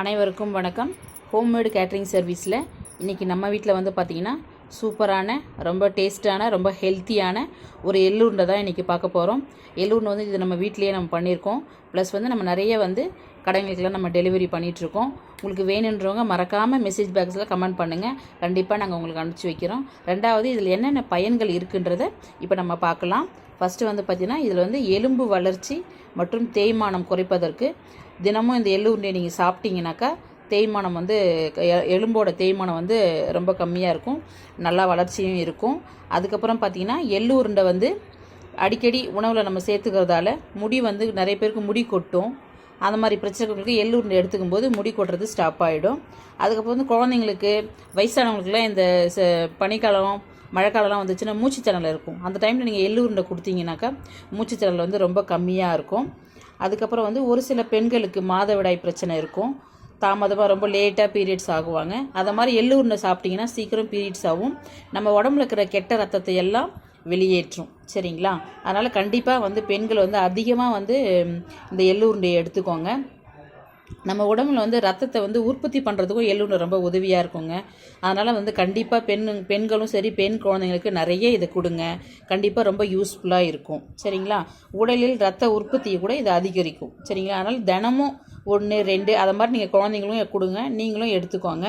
அனைவருக்கும் வணக்கம். Homemade catering சர்வீஸில் இன்றைக்கி நம்ம வீட்டில் வந்து பார்த்திங்கன்னா சூப்பரான ரொம்ப டேஸ்ட்டான ரொம்ப ஹெல்த்தியான ஒரு எள்ளுருண்டை தான் இன்றைக்கி பார்க்க போகிறோம் எள்ளுருண்டை வந்து இது நம்ம வீட்டிலேயே நம்ம பண்ணியிருக்கோம். ப்ளஸ் வந்து நம்ம நிறைய வந்து கடைங்களுக்கெல்லாம் நம்ம டெலிவரி பண்ணிகிட்ருக்கோம் உங்களுக்கு வேணுன்றவங்க மறக்காமல் மெசேஜ் பாக்ஸில் கமெண்ட் பண்ணுங்கள் கண்டிப்பாக நாங்கள் உங்களுக்கு அனுப்பிச்சி வைக்கிறோம். ரெண்டாவது இதில் என்னென்ன பயன்கள் இருக்குன்றதை இப்போ நம்ம பார்க்கலாம். ஃபஸ்ட்டு வந்து பார்த்திங்கன்னா இதில் வந்து எலும்பு வளர்ச்சி மற்றும் தேய்மானம் குறைப்பதற்கு தினமும் இந்த எள்ளு உருண்டையை நீங்கள் சாப்பிட்டீங்கனாக்கா தேய்மானம் வந்து எ- எலும்போட தேய்மானம் வந்து ரொம்ப கம்மியாக இருக்கும். நல்லா வளர்ச்சியும் இருக்கும். அதுக்கப்புறம் பார்த்திங்கன்னா எள்ளு உருண்டை வந்து அடிக்கடி உணவில் நம்ம சேர்த்துக்கிறதால முடி வந்து நிறைய பேருக்கு முடி கொட்டும். அந்த மாதிரி பிரச்சனைகளுக்கு எள்ளு உருண்டை எடுத்துக்கும் போது முடி கொட்டுறது ஸ்டாப் ஆகிடும் அதுக்கப்புறம் வந்து குழந்தைங்களுக்கு வயசானவங்களுக்குலாம் இந்த ச பனிக்காலம் மழைக்காலம்லாம் வந்துச்சுன்னா மூச்சுத்திணறல் இருக்கும். அந்த டைமில் நீங்கள் எள்ளு உருண்டை கொடுத்தீங்கன்னாக்கா மூச்சுத்திணறல் வந்து ரொம்ப கம்மியாக இருக்கும். அதுக்கப்புறம் வந்து ஒரு சில பெண்களுக்கு மாதவிடாய் பிரச்சனை இருக்கும். தாமதமாக ரொம்ப லேட்டாக பீரியட்ஸ் ஆகுவாங்க. அதை மாதிரி எள்ளு உருண்டை சாப்பிட்டிங்கன்னா சீக்கிரம் பீரியட்ஸ் ஆகும். நம்ம உடம்புல இருக்கிற கெட்ட ரத்தத்தை எல்லாம் வெளியேற்றும். சரிங்களா? அதனால் கண்டிப்பாக வந்து பெண்கள் வந்து அதிகமாக வந்து இந்த எள்ளு உருண்டையை எடுத்துக்கோங்க. நம்ம உடம்புல வந்து ரத்தத்தை வந்து உற்பத்தி பண்ணுறதுக்கும் எள்ளுருண்டை ரொம்ப உதவியாக இருக்குங்க. அதனால் வந்து கண்டிப்பாக பெண் பெண்களும் சரி பெண் குழந்தைங்களுக்கு நிறைய இதை கொடுங்க. கண்டிப்பாக ரொம்ப யூஸ்ஃபுல்லாக இருக்கும். சரிங்களா? உடலில் ரத்த உற்பத்தியை கூட இது அதிகரிக்கும். சரிங்களா? அதனால் தினமும் ஒன்று ரெண்டு அதை மாதிரி நீங்கள் குழந்தைங்களும் கொடுங்க. நீங்களும் எடுத்துக்கோங்க.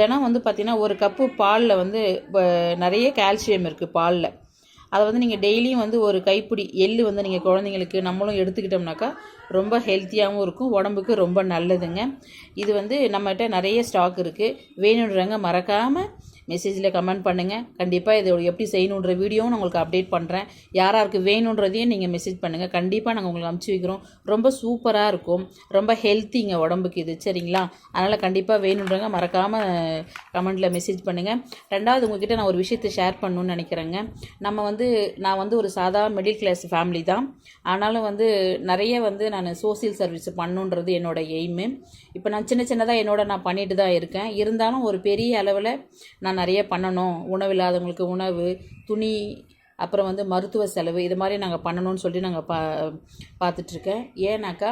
தினம் வந்து பார்த்திங்கன்னா ஒரு கப்பு பாலில் வந்து நிறைய கால்சியம் இருக்குது பாலில். அதை வந்து நீங்கள் டெய்லியும் வந்து ஒரு கைப்பிடி எள்ளு வந்து நீங்கள் குழந்தைங்களுக்கு நம்மளும் எடுத்துக்கிட்டோம்னாக்கா ரொம்ப ஹெல்த்தியாகவும் இருக்கும். உடம்புக்கு ரொம்ப நல்லதுங்க. இது வந்து நம்மகிட்ட நிறைய ஸ்டாக் இருக்குது வேணுன்றவங்க மறக்காமல் மெசேஜில் கமெண்ட் பண்ணுங்கள் கண்டிப்பாக இதை எப்படி செய்யணுன்ற வீடியோவும் நான் உங்களுக்கு அப்டேட் பண்ணுறேன் யாராருக்கு வேணுன்றதையும் நீங்கள் மெசேஜ் பண்ணுங்கள் கண்டிப்பாக நாங்கள் உங்களுக்கு அனுப்பிச்சி வைக்கிறோம். ரொம்ப சூப்பராக இருக்கும். ரொம்ப ஹெல்த்திங்க உடம்புக்கு இது. சரிங்களா? அதனால் கண்டிப்பாக வேணுன்றவங்க மறக்காமல் கமெண்ட்டில் மெசேஜ் பண்ணுங்கள் ரெண்டாவது உங்ககிட்ட நான் ஒரு விஷயத்தை ஷேர் பண்ணணும்னு நினைக்கிறேங்க. நம்ம வந்து நான் வந்து ஒரு சாதா மிடில் கிளாஸ் ஃபேமிலி தான். ஆனாலும் வந்து நிறைய வந்து நான் சோசியல் சர்வீஸ் பண்ணுன்றது என்னோட எய்மு இப்போ நான் சின்ன சின்னதாக என்னோட நான் பண்ணிட்டு தான் இருக்கேன். இருந்தாலும் ஒரு பெரிய அளவில் நான் நிறைய பண்ணணும். உணவு இல்லாதவங்களுக்கு உணவு துணி அப்புறம் வந்து மருத்துவ செலவு இது மாதிரி நாங்கள் பண்ணணும்னு சொல்லி நாங்கள் பா பார்த்துட்ருக்கேன் ஏன்னாக்கா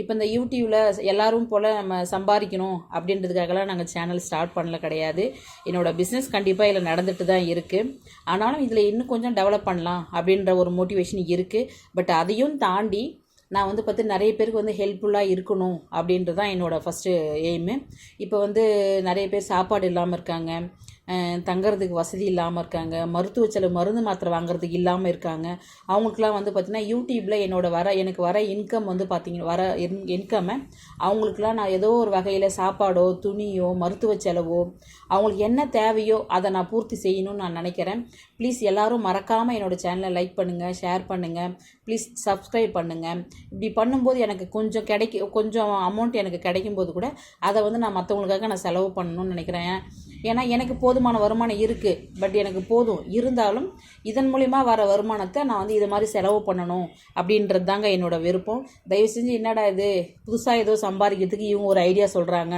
இப்போ இந்த யூடியூப்பில் எல்லாரும் போல் நம்ம சம்பாதிக்கணும் அப்படின்றதுக்காகலாம் நாங்கள் சேனல் ஸ்டார்ட் பண்ணல கிடையாது. என்னோடய பிஸ்னஸ் கண்டிப்பாக இதில் நடந்துட்டு தான் இருக்குது ஆனாலும் இதில் இன்னும் கொஞ்சம் டெவலப் பண்ணலாம் அப்படின்ற ஒரு மோட்டிவேஷன் இருக்குது பட் அதையும் தாண்டி நான் வந்து பார்த்து நிறைய பேருக்கு வந்து ஹெல்ப்ஃபுல்லாக இருக்கணும் அப்படின்றது தான் என்னோடய ஃபஸ்ட்டு எய்மு இப்போ வந்து நிறைய பேர் சாப்பாடு இல்லாமல் இருக்காங்க. தங்கிறதுக்கு வசதி இல்லாமல் இருக்காங்க. மருத்துவ செலவு மருந்து மாத்திரை வாங்குறதுக்கு இல்லாமல் இருக்காங்க. அவங்களுக்குலாம் வந்து பார்த்திங்கன்னா யூடியூப்பில் என்னோட வர எனக்கு வர இன்கம் வந்து பார்த்திங்கன்னா வர இன்கம்மை அவங்களுக்குலாம் நான் ஏதோ ஒரு வகையில் சாப்பாடோ துணியோ மருத்துவ செலவோ அவங்களுக்கு என்ன தேவையோ அதை நான் பூர்த்தி செய்யணும்னு நான் நினைக்கிறேன். ப்ளீஸ் எல்லோரும் மறக்காமல் என்னோடய சேனலை லைக் பண்ணுங்கள் ஷேர் பண்ணுங்கள் ப்ளீஸ் சப்ஸ்கிரைப் பண்ணுங்கள் இப்படி பண்ணும்போது எனக்கு கொஞ்சம் கிடைக்க கொஞ்சம் அமௌண்ட் எனக்கு கிடைக்கும் போது கூட அதை வந்து நான் மற்றவங்களுக்காக நான் செலவு பண்ணணும்னு நினைக்கிறேன். ஏன்னா எனக்கு போதுமான வருமானம் இருக்குது பட் எனக்கு போதும். இருந்தாலும் இதன் மூலிமா வர வருமானத்தை நான் வந்து இது மாதிரி செலவு பண்ணணும் அப்படின்றது தாங்க என்னோடய விருப்பம். தயவு செஞ்சு என்னடா இது? புதுசாக ஏதோ சம்பாதிக்கிறதுக்கு இவங்க ஒரு ஐடியா சொல்கிறாங்க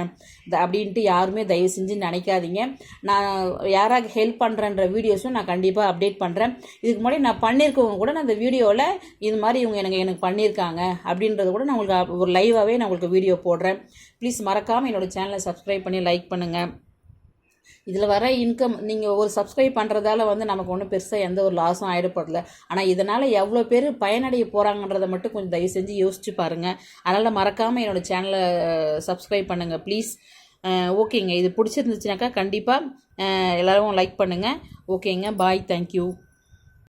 அப்படின்ட்டு யாருமே தயவு செஞ்சு நினைக்காதீங்க. நான் யாராக ஹெல்ப் பண்ணுறேன்ற வீடியோஸும் நான் கண்டிப்பாக அப்டேட் பண்ணுறேன் இதுக்கு முன்னாடி நான் பண்ணியிருக்கவங்க கூட நான் அந்த வீடியோவில் இது மாதிரி இவங்க எனக்கு எனக்கு பண்ணியிருக்காங்க அப்படின்றது கூட நான் உங்களுக்கு ஒரு லைவாகவே நான் உங்களுக்கு வீடியோ போடுறேன். ப்ளீஸ் மறக்காமல் என்னோட சேனலை சப்ஸ்கிரைப் பண்ணி லைக் பண்ணுங்கள் இதில் வர இன்கம் நீங்கள் ஒரு சப்ஸ்கிரைப் பண்ணுறதால வந்து நமக்கு ஒன்றும் பெருசாக எந்த ஒரு லாஸும் ஆகிடப்படல ஆனால் இதனால் எவ்வளோ பேர் பயனடைய போகிறாங்கன்றதை மட்டும் கொஞ்சம் தயவு செஞ்சு யோசிச்சு பாருங்கள் அதனால் மறக்காமல் என்னோட சேனலை சப்ஸ்கிரைப் பண்ணுங்கள் ப்ளீஸ் ஓகேங்க இது பிடிச்சிருந்துச்சுனாக்கா கண்டிப்பாக எல்லோரும் லைக் பண்ணுங்கள் ஓகேங்க பாய் தேங்க்யூ